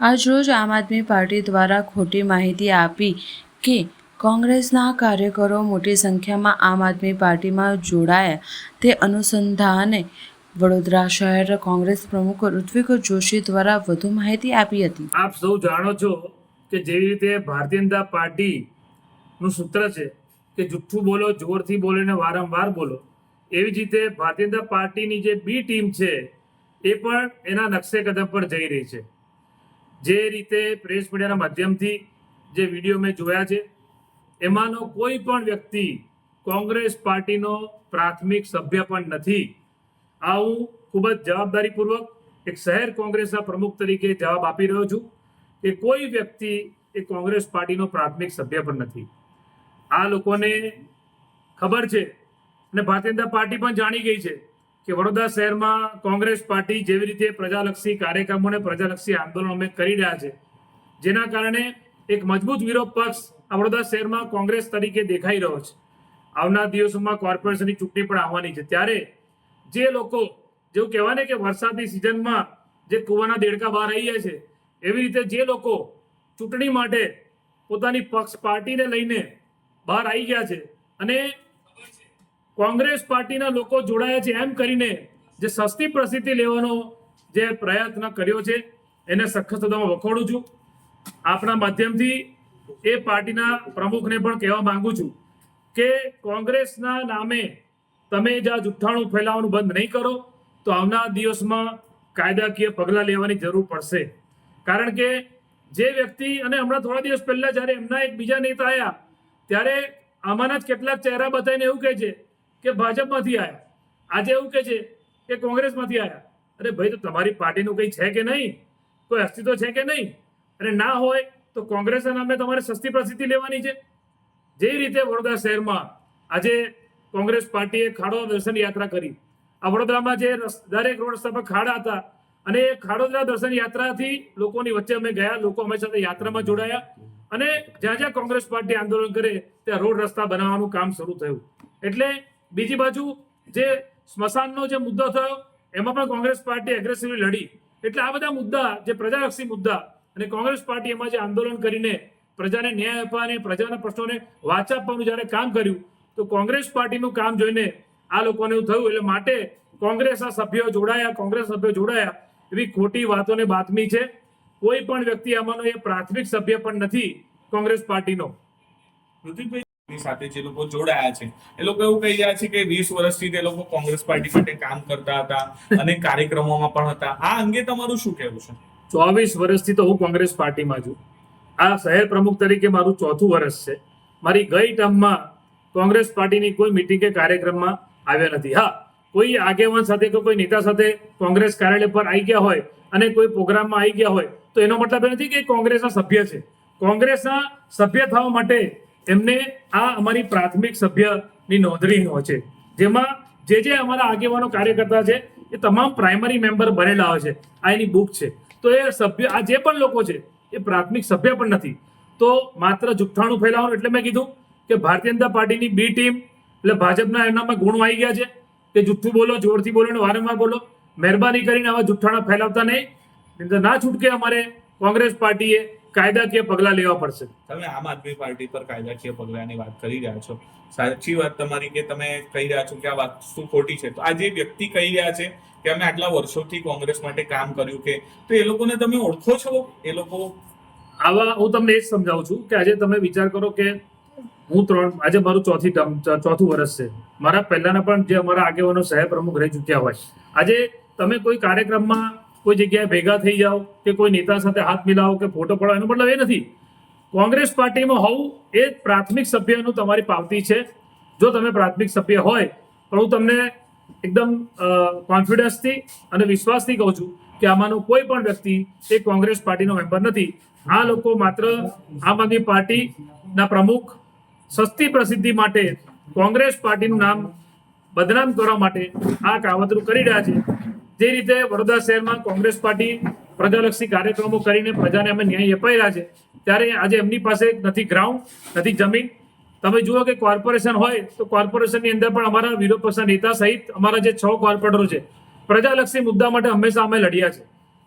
આજરોજ આમ આદમી પાર્ટી દ્વારા ખોટી માહિતી આપી કે કોંગ્રેસના કાર્યકરો મોટી સંખ્યામાં આમ આદમી પાર્ટીમાં જોડાયા. તે અનુસંધાને વડોદરા શહેર કોંગ્રેસ પ્રમુખ ઋત્વિક જોશી દ્વારા વધુ માહિતી આપી હતી. આપ સૌ જાણો છો કે જેવી રીતે ભારતીય જનતા પાર્ટીનું સૂત્ર છે કે જુઠ્ઠું બોલો, જોરથી બોલો ને વારંવાર બોલો. એવી જ રીતે ભારતીય જનતા પાર્ટીની જે બી ટીમ છે એ પણ એના નકશે કદમ પર જઈ રહી છે. જે રીતે પ્રેસ મીડિયાના માધ્યમથી જે વીડિયો મેં જોયા છે, એમાંનો કોઈ પણ વ્યક્તિ કોંગ્રેસ પાર્ટીનો પ્રાથમિક સભ્ય પણ નથી. આ હું ખૂબ જ જવાબદારીપૂર્વક એક શહેર કોંગ્રેસના પ્રમુખ તરીકે જવાબ આપી રહ્યો છું કે કોઈ વ્યક્તિ એ કોંગ્રેસ પાર્ટીનો પ્રાથમિક સભ્ય પણ નથી. આ લોકોને ખબર છે અને ભારતીય જનતા પાર્ટી પણ જાણી ગઈ છે કે વડોદરા શહેરમાં કોંગ્રેસ પાર્ટી જેવી રીતે પ્રજાલક્ષી કાર્યક્રમો અને પ્રજાલક્ષી આંદોલન અમે કરી રહ્યા છે. જેના કારણે એક મજબૂત વિરોધ પક્ષ આ વડોદરા શહેરમાં કોંગ્રેસ તરીકે દેખાઈ રહ્યો છે. આવનાર દિવસોમાં કોર્પોરેશનની ચૂંટણી પણ આવવાની છે. ત્યારે જે લોકો જેવું કહેવાય ને કે વરસાદની સિઝનમાં જે કૂવાના દેડકા બહાર આવી જાય છે, એવી રીતે જે લોકો ચૂંટણી માટે પોતાની પક્ષ પાર્ટીને લઈને બહાર આવી ગયા છે અને કોંગ્રેસ પાર્ટીના લોકો જોડાયા છે એમ કરીને જે સસ્તી પ્રસિદ્ધિ લેવાનો જે પ્રયત્ન કર્યો છે, એને સખત શબ્દોમાં વખોડું છું. આપણા માધ્યમથી એ પાર્ટીના પ્રમુખને પણ કહેવા માંગુ છું કે કોંગ્રેસના નામે તમે જ આ જુઠ્ઠાણું ફેલાવવાનું બંધ નહીં કરો, તો આવનાર દિવસમાં કાયદાકીય પગલાં લેવાની જરૂર પડશે. કારણ કે જે વ્યક્તિ, અને હમણાં થોડા દિવસ પહેલા જ્યારે એમના એક બીજા નેતા આવ્યા ત્યારે આમાંના જ કેટલાક ચહેરા બતાવીને એવું કહે છે કે ભાજપમાંથી આવ્યા આજે એવું કહે છે કે કોંગ્રેસમાંથી આવ્યા અરે ભાઈ, તો તમારી પાર્ટીનું કંઈ છે કે નહીં? કોઈ અસ્તિત્વ છે કે નહીં? અને ના હોય, તો કોંગ્રેસના નામે તમારે સસ્તી પ્રસિદ્ધિ લેવાની છે. જે રીતે વડોદરા શહેરમાં આજે કોંગ્રેસ પાર્ટીએ ખાડો દર્શન યાત્રા કરી. આ વડોદરામાં જે દરેક રોડ રસ્તા પર ખાડા હતા, અને એ ખાડોદરા દર્શન યાત્રાથી લોકોની વચ્ચે અમે ગયા, લોકો અમારી સાથે યાત્રામાં જોડાયા. અને જ્યાં જ્યાં કોંગ્રેસ પાર્ટી આંદોલન કરે, ત્યાં રોડ રસ્તા બનાવવાનું કામ શરૂ થયું. એટલે બીજી બાજુ જે સ્મશાનનો જે મુદ્દો થયો, એમાં પણ કોંગ્રેસ પાર્ટી એગ્રેસિવલી લડી. એટલે આ બધા મુદ્દા, જે પ્રજાલક્ષી મુદ્દા અને કોંગ્રેસ પાર્ટી એમાં જે આંદોલન કરીને પ્રજાને ન્યાય આપવા પ્રજાના પ્રશ્નોને વાચા આપવાનું જ્યારે કામ કર્યું, તો કોંગ્રેસ પાર્ટીનું કામ જોઈને આ લોકોને એવું થયું. એટલે માટે કોંગ્રેસના સભ્યો જોડાયા, કોંગ્રેસ સભ્યો જોડાયા એવી ખોટી વાતોને બાતમી છે. કોઈ પણ વ્યક્તિ આમાંનો એ પ્રાથમિક સભ્ય પણ નથી કોંગ્રેસ પાર્ટીનો. ઋતિકભાઈ સાથે જે લોકો જોડાયા છે. એ લોકો એવું કહી રહ્યા છે કે વીસ વર્ષથી તે લોકો કોંગ્રેસ પાર્ટી માટે કામ કરતા હતા અને કાર્યક્રમોમાં પણ હતા. આ અંગે તમારું શું કહેવું છે? ચોવીસ વર્ષથી તો હું કોંગ્રેસ પાર્ટીમાં છું. આ શહેર પ્રમુખ તરીકે મારું ચોથું વર્ષ છે. મારી ગઈ ટર્મમાં કોંગ્રેસ પાર્ટીની કોઈ મિટિંગ કે કાર્યક્રમમાં આવ્યા નથી. હા, કોઈ આગેવાન સાથે કે કોઈ નેતા સાથે કોંગ્રેસ કાર્યાલય પર આવી ગયા હોય અને કોઈ પ્રોગ્રામમાં આવી ગયા હોય તો એનો મતલબ એ નથી કે કોંગ્રેસના સભ્ય છે. કોંગ્રેસના સભ્ય થવા માટે એમને આ અમારી પ્રાથમિક સભ્યની નોંધણી હોય છે. જેમાં જે જે અમારા આગેવાનો કાર્યકર્તા છે, એ તમામ પ્રાઇમરી મેમ્બર બનેલા હોય છે. આ એની બુક છે. તો એ સભ્ય, આ જે પણ લોકો છે, એ પ્રાથમિક સભ્ય પણ નથી. તો માત્ર જુઠ્ઠાણું ફેલાવવાનું એટલે મેં કીધું કે ભારતીય જનતા પાર્ટીની બી ટીમ એટલે ભાજપના એમનામાં ગુણો આવી ગયા છે. કે જુઠ્ઠું બોલો, જોરથી બોલો અને વારંવાર બોલો. મહેરબાની કરીને આવા જુઠ્ઠાણા ફેલાવતા નહીં. ના છૂટકે અમારે કોંગ્રેસ પાર્ટીએ કાયદાકીય પગલાં લેવા પડશે. તમે આમ આદમી પાર્ટી પર કાયદાકીય પગલાંની વાત કરી રહ્યા છો. સાચી વાત તમારી કે તમે કહી રહ્યા છો કે આ વાત શું ખોટી છે? તો આ જે વ્યક્તિ કહી રહ્યા છે કે અમે આટલા વર્ષોથી કોંગ્રેસ માટે કામ કર્યું કે તો એ લોકોને તમે ઓળખો છો? એ લોકો આવા હું તમને એ જ સમજાવું છું કે આજે તમે વિચાર કરો કે હું ત્રણ આજે મારું ચોથી ટર્મ ચોથું વર્ષ છે. મારા પહેલાના પણ જે અમારા આગેવાનો શહેર પ્રમુખ રહી ચૂક્યા હોય. આજે તમે કોઈ કાર્યક્રમમાં કોઈ જગ્યાએ ભેગા થઈ જાઓ કે કોઈ નેતા સાથે હાથ મિલાવો કે ફોટો પડાવો, એનો મતલબ એ નથી. કોંગ્રેસ પાર્ટીમાં હોવું એ પ્રાથમિક સભ્યનું તમારી પાવતી છે. જો તમે પ્રાથમિક સભ્ય હોય પણ હું તમને એકદમ કોન્ફિડન્સથી અને વિશ્વાસથી કહું છું કે આમાંનો કોઈ પણ વ્યક્તિ એ કોંગ્રેસ પાર્ટીનો મેમ્બર નથી. આ લોકો માત્ર આમ આદમી પાર્ટીના પ્રમુખ, સસ્તી પ્રસિદ્ધિ માટે કોંગ્રેસ પાર્ટીનું નામ બદનામ કરવા માટે આ કાવતરું કરી રહ્યા છે. જે રીતે વડોદરા શહેરમાં કોંગ્રેસ પાર્ટી પ્રજાલક્ષી કાર્યક્રમો કરીને પ્રજાને અમે ન્યાય અપાઈ રહ્યા છે, ત્યારે આજે એમની પાસે નથી ગ્રાઉન્ડ નથી જમીન. તમે જુઓ કે કોર્પોરેશન હોય તો કોર્પોરેશનની અંદર પણ અમારા વિરોધ પક્ષના નેતા સહિત અમારા જે છ કોર્પોરેટરો છે, પ્રજાલક્ષી મુદ્દા માટે હંમેશા અમે લડ્યા છે.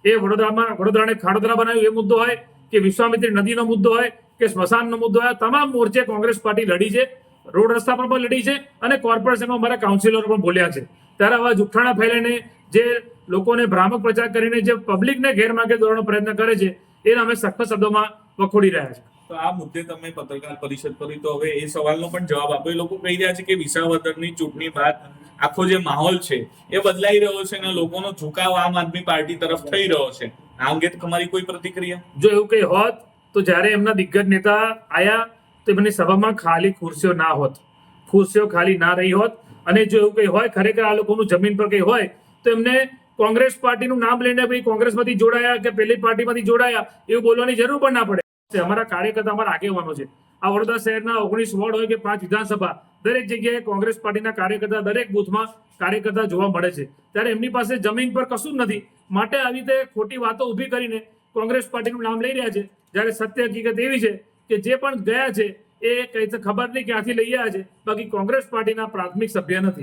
એ વડોદરામાં, વડોદરાને ખાડોદરા બનાવ્યું એ મુદ્દો હોય, કે વિશ્વામિત્રી નદીનો મુદ્દો હોય, કે સ્મશાનનો મુદ્દો હોય તમામ મોરચે કોંગ્રેસ પાર્ટી લડી છે, રોડ રસ્તા પર પણ લડી છે અને કોર્પોરેશનમાં અમારા કાઉન્સિલરો પણ બોલ્યા છે. ત્યારે આવા જુઠ્ઠાણા ફેલાઈને જે લોકોને ભ્રામક પ્રચાર કરીને જે પબ્લિકને ગેરમાર્ગે દોરવાનો પ્રયત્ન કરે છે એને અમે સખત શબ્દોમાં વખોડી રહ્યા છે. તો આ મુદ્દે તમે પત્રકાર પરિષદ કરી તો હવે એ સવાલનો પણ જવાબ આપો. એ લોકો કહી રહ્યા છે કે વિસાવદરની ચૂંટણી બાદ આખો જે માહોલ છે એ બદલાઈ રહ્યો છે અને લોકોનો ઝુકાવ આમ આદમી પાર્ટી તરફ થઈ રહ્યો છે. આ અંગે તમારી કોઈ પ્રતિક્રિયા? જો એવું કંઈ હોત તો જ્યારે એમના દિગ્ગજ નેતા આયા તો એમની સભામાં ખાલી ખુરશીઓ ના હોત. ખુરશીઓ ખાલી ના રહી હોત. અને જો એવું કંઈ હોય ખરેખર આ લોકોનું જમીન પર કંઈ હોય તો એમને કોંગ્રેસ પાર્ટીનું નામ લઈને ભાઈ કોંગ્રેસમાંથી જોડાયા કે પેલી પાર્ટીમાંથી જોડાયા એવું બોલવાની જરૂર પણ ના પડે. અમારા કાર્યકર્તા અમારા આગેવાનો છે. આ વડોદરા શહેરના ઓગણીસ વોર્ડ હોય કે પાંચ વિધાનસભા, દરેક જગ્યાએ કોંગ્રેસ પાર્ટીના કાર્યકર્તા દરેક બૂથમાં કાર્યકર્તા જોવા મળે છે. ત્યારે એમની પાસે જમીન પર કશું જ નથી. માટે આવી રીતે ખોટી વાતો ઊભી કરીને કોંગ્રેસ પાર્ટીનું નામ લઈ રહ્યા છે. જ્યારે સત્ય હકીકત એવી છે કે જે પણ ગયા છે એ કઈ ખબર નહીં ક્યાંથી લઈ આવ્યા છે. બાકી કોંગ્રેસ પાર્ટીના પ્રાથમિક સભ્ય નથી.